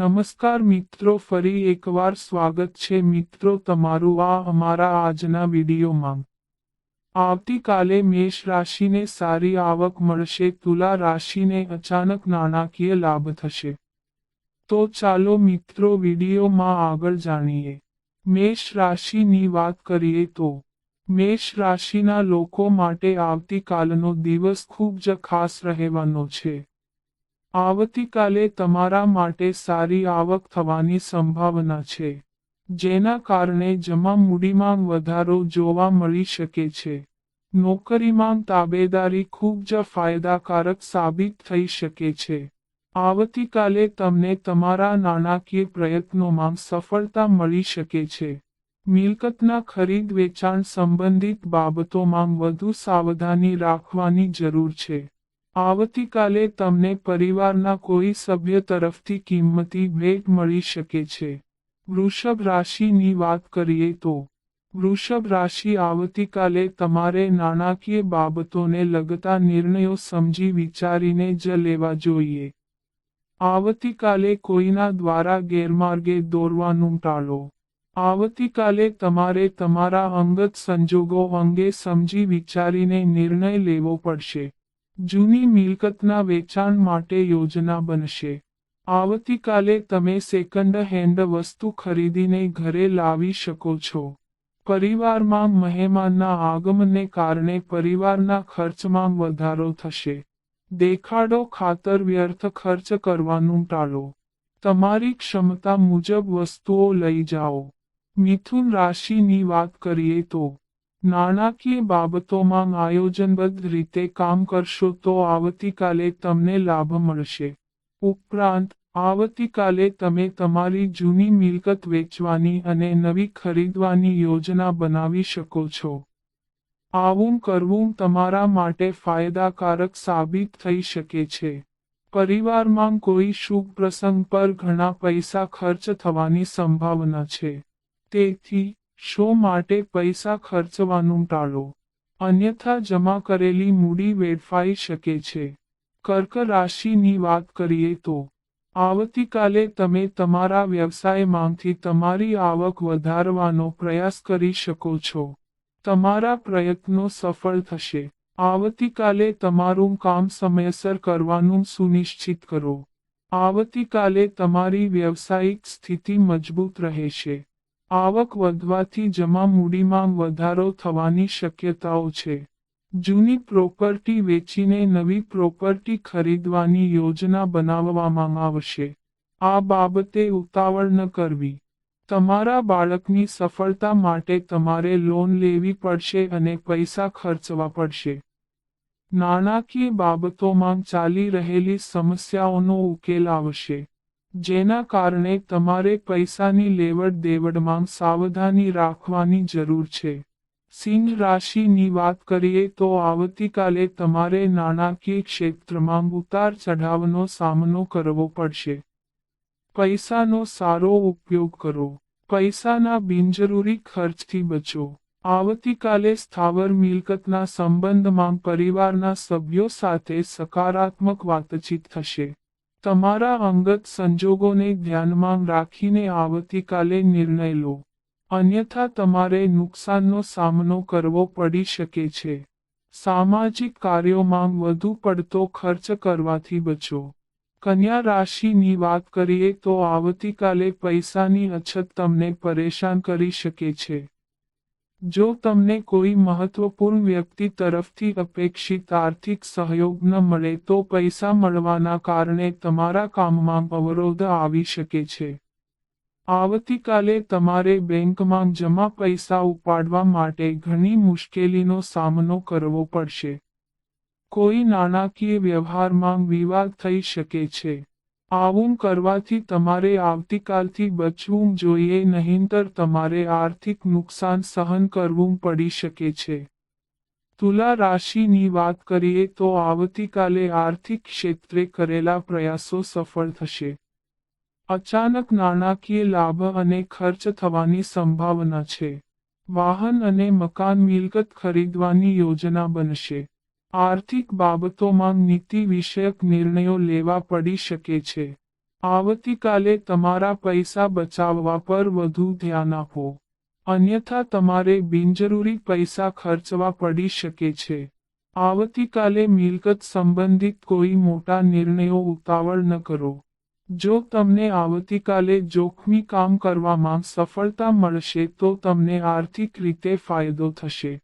નમસ્કાર મિત્રો, ફરી એકવાર સ્વાગત છે મિત્રો તમારું આ અમારા આજના વિડીયોમાં. આવતીકાલે મેષ રાશિને સારી આવક મળશે, તુલા રાશિને અચાનક નાણાકીય લાભ થશે. તો ચાલો મિત્રો વિડીયોમાં આગળ જાણીએ. મેષ રાશિની વાત કરીએ તો, મેષ રાશિના લોકો માટે આવતીકાલનો દિવસ ખૂબ જ ખાસ રહેવાનો છે. આવતીકાલે તમારા માટે સારી આવક થવાની સંભાવના છે, જેના કારણે જમા મૂડીમાં વધારો જોવા મળી શકે છે. નોકરીમાં તાબેદારી ખૂબ જ ફાયદાકારક સાબિત થઈ શકે છે. આવતીકાલે તમને તમારા નાણાકીય પ્રયત્નોમાં સફળતા મળી શકે છે. મિલકતના ખરીદ વેચાણ સંબંધિત બાબતોમાં વધુ સાવધાની રાખવાની જરૂર છે. આવતીકાલે તમને પરિવારના કોઈ સભ્ય તરફથી કિંમતી ભેટ મળી શકે છે. વૃષભ રાશિની વાત કરીએ તો, વૃષભ રાશિ આવતીકાલે તમારે નાણાકીય બાબતોને લગતા નિર્ણયો સમજી વિચારીને જ લેવા જોઈએ. આવતીકાલે કોઈના દ્વારા ગેરમાર્ગે દોરવાનું ટાળો. આવતીકાલે તમારે તમારા અંગત સંજોગો અંગે સમજી વિચારીને નિર્ણય લેવો પડશે. જૂની મિલકતના વેચાણ માટે યોજના બનશે. આવતીકાલે તમે સેકન્ડ હેન્ડ વસ્તુ ખરીદીને ઘરે લાવી શકો છો. પરિવારમાં મહેમાનના આગમને કારણે પરિવારના ખર્ચમાં વધારો થશે. દેખાડો ખાતર વ્યર્થ ખર્ચ કરવાનું ટાળો. તમારી ક્ષમતા મુજબ વસ્તુઓ લઈ જાઓ. મિથુન રાશિની વાત કરીએ તો નાણાકીય બાબતોમાં આયોજનબદ્ધ રીતે કામ કરશો તો આવતીકાલે તમને લાભ મળશે. ઉપરાંત, આવતીકાલે તમે તમારી જૂની મિલકત વેચવાની અને નવી ખરીદવાની યોજના બનાવી શકો છો. આવું કરવું તમારા માટે ફાયદાકારક સાબિત થઈ શકે છે. પરિવારમાં કોઈ શુભ પ્રસંગ પર ઘણા પૈસા ખર્ચ થવાની સંભાવના છે. તેથી શો માટે પૈસા ખર્ચવાનું ટાળો? અન્યથા જમા કરેલી મૂડી વેડફાઈ શકે છે. કર્ક રાશિની વાત કરીએ તો, આવતીકાલે તમે તમારા વ્યવસાયમાંથી તમારી આવક વધારવાનો પ્રયાસ કરી શકો છો. તમારા પ્રયત્નો સફળ થશે. આવતીકાલે તમારું કામ સમયસર કરવાનું સુનિશ્ચિત કરો. આવતીકાલે તમારી વ્યવસાયિક સ્થિતિ મજબૂત રહેશે. આવક વધવાથી જમા મૂડીમાં વધારો થવાની શક્યતાઓ છે. જૂની પ્રોપર્ટી વેચીને નવી પ્રોપર્ટી ખરીદવાની યોજના બનાવવામાં આવશે. આ બાબતે ઉતાવળ ન કરવી. તમારા બાળકની સફળતા માટે તમારે લોન લેવી પડશે અને પૈસા ખર્ચવા પડશે. નાણાકીય બાબતોમાં ચાલી રહેલી સમસ્યાઓનો ઉકેલ આવશે. જેના કારણે તમારે પૈસાની લેવડ દેવડમાં સાવધાની રાખવાની જરૂર છે. સિંહ રાશિની વાત કરીએ તો આવતીકાલે તમારે નાણાકીય ક્ષેત્રમાં ઉતાર ચઢાવનો સામનો કરવો પડશે. પૈસાનો સારો ઉપયોગ કરો. પૈસાના બિનજરૂરી ખર્ચથી બચો. આવતીકાલે સ્થાવર મિલકતના સંબંધમાં પરિવારના સભ્યો સાથે સકારાત્મક વાતચીત થશે. તમારા અંગત સંજોગોને ધ્યાનમાં રાખીને આવતીકાલે નિર્ણય લો. અન્યથા તમારે નુકસાનનો સામનો કરવો પડી શકે છે. સામાજિક કાર્યોમાં વધુ પડતો ખર્ચ કરવાથી બચો. કન્યા રાશિની વાત કરીએ તો આવતીકાલે પૈસાની અછત તમને પરેશાન કરી શકે છે. જો તમને કોઈ મહત્વપૂર્ણ વ્યક્તિ તરફથી અપેક્ષિત આર્થિક સહયોગ ન મળે તો પૈસા મળવાના કારણે તમારા કામમાં અવરોધ આવી શકે છે. આવતીકાલે તમારે બેંકમાં જમા પૈસા ઉપાડવા માટે ઘણી મુશ્કેલીનો સામનો કરવો પડશે. કોઈ નાણાકીય વ્યવહારમાં વિવાદ થઈ શકે છે. આવું કરવાથી તમારે આવતીકાલથી બચવું જોઈએ, નહીંતર તમારે આર્થિક નુકસાન સહન કરવું પડી શકે છે. તુલા રાશિની વાત કરીએ તો આવતીકાલે આર્થિક ક્ષેત્રે કરેલા પ્રયાસો સફળ થશે. અચાનક નાણાકીય લાભ અને ખર્ચ થવાની સંભાવના છે. વાહન અને મકાન મિલકત ખરીદવાની યોજના બનશે. આર્થિક બાબતોમાં નીતિ વિષયક નિર્ણયો લેવા પડી શકે છે. આવતીકાલે તમારા પૈસા બચાવવા પર વધુ ધ્યાન આપો. અન્યથા તમારે બિનજરૂરી પૈસા ખર્ચવા પડી શકે છે. આવતીકાલે મિલકત સંબંધિત કોઈ મોટા નિર્ણયો ઉતાવળ ન કરો. જો તમને આવતીકાલે જોખમી કામ કરવામાં સફળતા મળશે તો તમને આર્થિક રીતે ફાયદો થશે.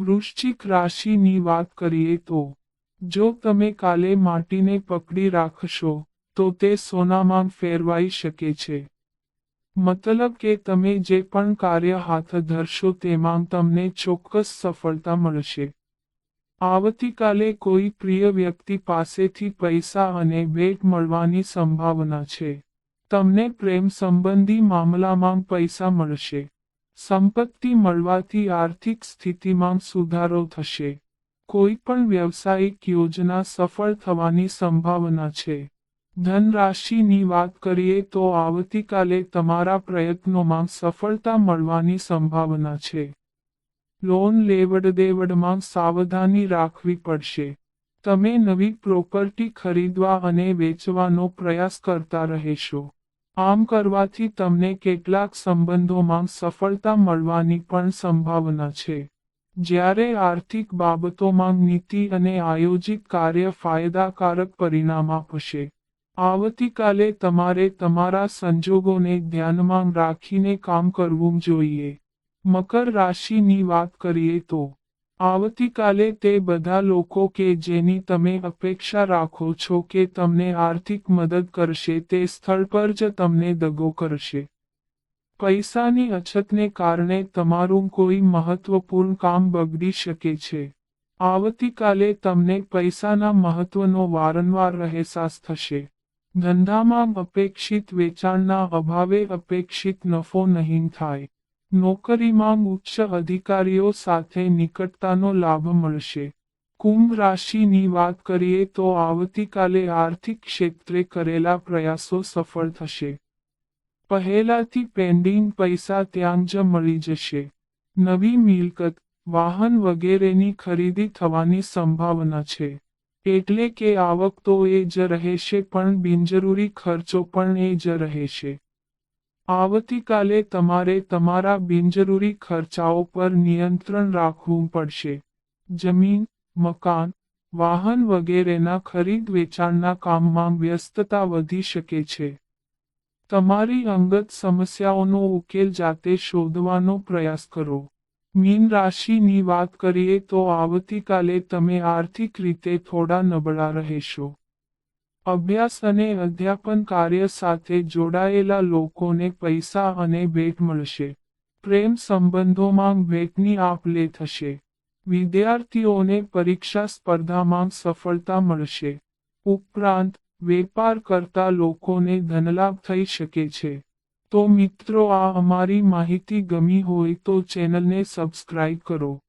વૃશ્ચિક રાશિની વાત કરીએ તો, જો તમે કાલે માટીને પકડી રાખશો, તો તે સોનામાં ફેરવાઈ શકે છે. મતલબ કે તમે જે પણ કાર્ય હાથ ધરશો તેમાં તમને ચોક્કસ સફળતા મળશે. આવતીકાલે કોઈ પ્રિય વ્યક્તિ પાસેથી પૈસા અને ભેટ મળવાની સંભાવના છે. તમને પ્રેમ સંબંધી મામલામાં પૈસા મળશે. સંપત્તિ મળવાથી આર્થિક સ્થિતિમાં સુધારો થશે. કોઈ પણ વ્યવસાયિક યોજના સફળ થવાની સંભાવના છે. ધનરાશિની વાત કરીએ તો આવતીકાલે તમારા પ્રયત્નોમાં સફળતા મળવાની સંભાવના છે. લોન લેવડદેવડમાં સાવધાની રાખવી પડશે. તમે નવી પ્રોપર્ટી ખરીદવા અને વેચવાનો પ્રયાસ કરતા રહેશો. આમ કરવાથી તમને કેટલાક સંબંધોમાં સફળતા મળવાની પણ સંભાવના છે. જ્યારે આર્થિક બાબતોમાં નીતિ અને આયોજિત કાર્ય ફાયદાકારક પરિણામ આપશે, આવતીકાલે તમારે તમારા સંજોગોને ધ્યાનમાં રાખીને કામ કરવું જોઈએ. મકર રાશિની વાત કરીએ તો આવતીકાલે તે બધા લોકો કે જેની તમે અપેક્ષા રાખો છો કે તમને આર્થિક મદદ કરશે તે સ્થળ પર જ તમને દગો કરશે. પૈસાની અછતને કારણે તમારું કોઈ મહત્વપૂર્ણ કામ બગડી શકે છે. આવતીકાલે તમને પૈસાના મહત્વનો વારંવાર અહેસાસ થશે. ધંધામાં અપેક્ષિત વેચાણના અભાવે અપેક્ષિત નફો નહીં થાય. નોકરીમાં ઉચ્ચ અધિકારીઓ સાથે નિકટતાનો લાભ મળશે. કુંભ રાશિની વાત કરીએ તો આવતીકાલે આર્થિક ક્ષેત્રે કરેલા પ્રયાસો સફળ થશે. પહેલાથી પેન્ડિંગ પૈસા ત્યાં જ મળી જશે. નવી મિલકત, વાહન વગેરેની ખરીદી થવાની સંભાવના છે. એટલે કે આવક તો એ જ રહેશે પણ બિનજરૂરી ખર્ચો પણ એ જ રહેશે. આવતીકાલે તમારે તમારા બિનજરૂરી ખર્ચાઓ પર નિયંત્રણ રાખવું પડશે. જમીન, મકાન, વાહન વગેરેના ખરીદ વેચાણના કામમાં વ્યસ્તતા વધી શકે છે. તમારી અંગત સમસ્યાઓનો ઉકેલ જાતે શોધવાનો પ્રયાસ કરો. મીન રાશિની વાત કરીએ તો આવતીકાલે તમે આર્થિક રીતે થોડા નબળા રહેશો. અભ્યાસ અને અધ્યાપન કાર્ય સાથે જોડાયેલા લોકોને પૈસા અને ભેટ મળશે. પ્રેમ સંબંધોમાં ભેટની આપ લે થશે. વિદ્યાર્થીઓને પરીક્ષા સ્પર્ધામાં સફળતા મળશે. ઉપરાંત, વેપાર કરતા લોકોને ધનલાભ થઈ શકે છે. તો મિત્રો, આ અમારી માહિતી ગમી હોય તો ચેનલને સબસ્ક્રાઇબ કરો.